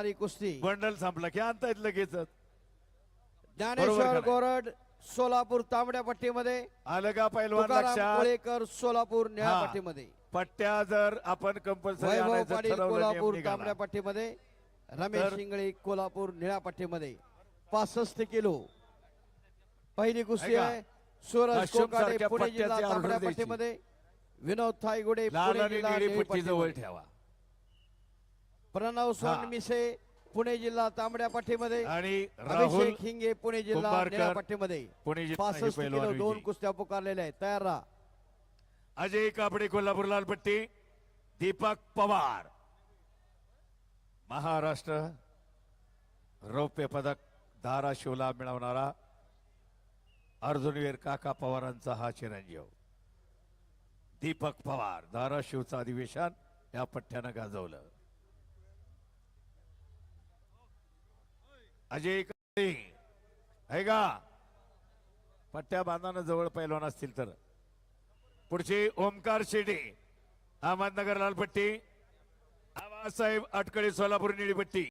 होणारी कुस्ती। बंडल संपला. की आणतायत लगेच ज्ञानेश्वर गोरड सोलापूर तांबड्या पट्टीमध्ये। आलं का पैलवान लक्षात? सोलापूर निळ्या. पट्टीमध्ये। पट्ट्या जर आपण कंपल्सरी कोल्हापूर तांबड्या. पट्टीमध्ये. रमेश शिंगळे कोल्हापूर निळ्या पट्टीमध्ये. पासष्ट किलो. पहिली कुस्ती. आहे. सूरज सारख्या पुणे जिल्हा तांबड्या. पट्टीमध्ये. विनोद थायगुडे पुणे जिल्हा. ठेवा. प्रणव सोनमिसे पुणे जिल्हा तांबड्या पट्टीमध्ये आणि राहुल अभिषेक हिंगे पुणे जिल्हा कुंभारकर, निळ्या पट्टीमध्ये पुणे जिल्हा पासष्ट पैलवान किलो दोन विजयी. कुस्त्या पुकारलेल्या आहेत. तयार राहा. अजय कापडे कोल्हापूर लाल पट्टी दीपक पवार. महाराष्ट्र रौप्य पदक धाराशिवला मिळवणारा अर्जुनवीर काका पवारांचा हा चिरंजीव. दीपक पवार धाराशिवचं अधिवेशन या पट्ट्यानं गाजवलं. अजय आहे का? पट्ट्या बांधाना जवळ पैलवान असतील तर. पुढचे ओमकार शेटे अहमदनगर लालपट्टी. आबासाहेब अटकळे सोलापूर निळीपट्टी